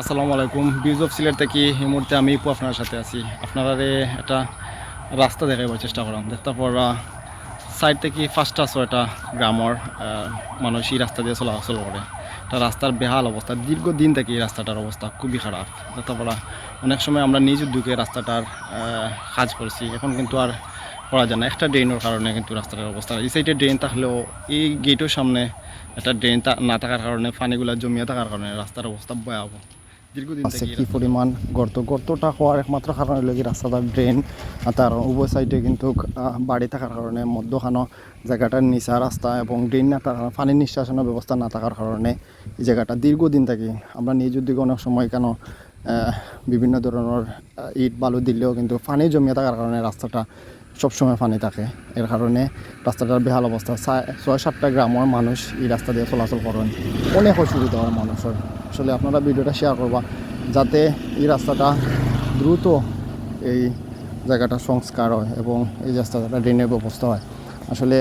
আসসালামু আলাইকুম। বিউজ অফ সিলেট থেকে এই মুহূর্তে আমি ইপু আপনার সাথে আছি। আপনারা একটা রাস্তা দেখাবার চেষ্টা দেখতে পড়া সাইড থেকে ফার্স্ট আসো এটা গ্রামর মানুষ এই রাস্তা দিয়ে চলাচল করে। এটা রাস্তার বেহাল অবস্থা। দীর্ঘদিন থেকে এই রাস্তাটার অবস্থা খুবই খারাপ। পড়া অনেক সময় আমরা নিজ উদ্যোগে রাস্তাটার কাজ করছি। এখন কিন্তু আর করা যায় না। একটা ড্রেনের কারণে কিন্তু রাস্তাটার অবস্থা। এই সাইডে ড্রেন থাকলেও এই গেটের সামনে একটা ড্রেন না থাকার কারণে, পানিগুলো জমিয়ে থাকার কারণে রাস্তার অবস্থা ভয়াবহ। আছে কি পরিমাণ গর্ত? গর্তটা হওয়ার একমাত্র কারণ হলো কি রাস্তাটার ড্রেন তার উভয় সাইডে কিন্তু বাড়ি থাকার কারণে মধ্যখানো জায়গাটার নিচা রাস্তা এবং ড্রেন না থাকার পানির নিষ্কাশনের ব্যবস্থা না থাকার কারণে এই জায়গাটা দীর্ঘদিন থাকি আমরা নিজ উদ্যোগে অনেক সময় কেন বিভিন্ন ধরনের ইট বালু দিলেও কিন্তু পানি জমিয়ে থাকার কারণে রাস্তাটা সবসময় পানি থাকে। এর কারণে রাস্তাটার বেহাল অবস্থা। ছয়- ছয় সাতটা গ্রামের মানুষ এই রাস্তা দিয়ে চলাচল করেন। অনেক অসুবিধা হয় মানুষের। আসলে আপনারা ভিডিওটা শেয়ার করবা, যাতে এই রাস্তাটা দ্রুত এই জায়গাটা সংস্কার হয় এবং এই রাস্তাটা ড্রেনের ব্যবস্থা হয়। আসলে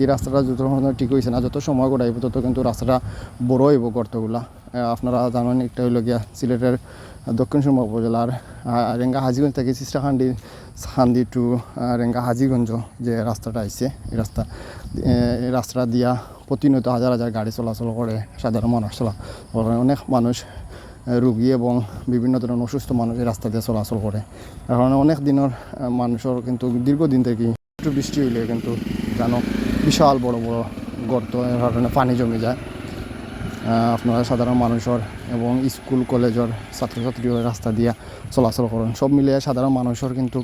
এই রাস্তাটা যত ঠিক হয়েছে না, যত সময় গড়াইব, তত কিন্তু রাস্তাটা বড় হইব গর্তগুলা। আপনারা জানেন, একটা হইল গিয়া সিলেটের দক্ষিণ সুরমা উপজেলার রেঙ্গা হাজিগঞ্জ থেকে সিস্টাখান্ডি হান্দি টু রেঙ্গা হাজিগঞ্জ যে রাস্তাটা আইছে, এই রাস্তা এই রাস্তাটা দিয়া প্রতিনিয়ত হাজার হাজার গাড়ি চলাচল করে, সাধারণ মানুষ করে, অনেক মানুষ রুগী এবং বিভিন্ন ধরনের অসুস্থ মানুষ এই রাস্তা দিয়ে চলাচল করে। কারণে অনেক দিনের মানুষের কিন্তু দীর্ঘদিন থেকে একটু বৃষ্টি হইলে কিন্তু জানো বিশাল বড় বড় গর্ত কারণে পানি জমে যায়। আপনারা সাধারণ মানুষের এবং স্কুল, কলেজের ছাত্রছাত্রীর রাস্তা দিয়ে চলাচল করেন। সব মিলিয়ে সাধারণ মানুষের কিন্তু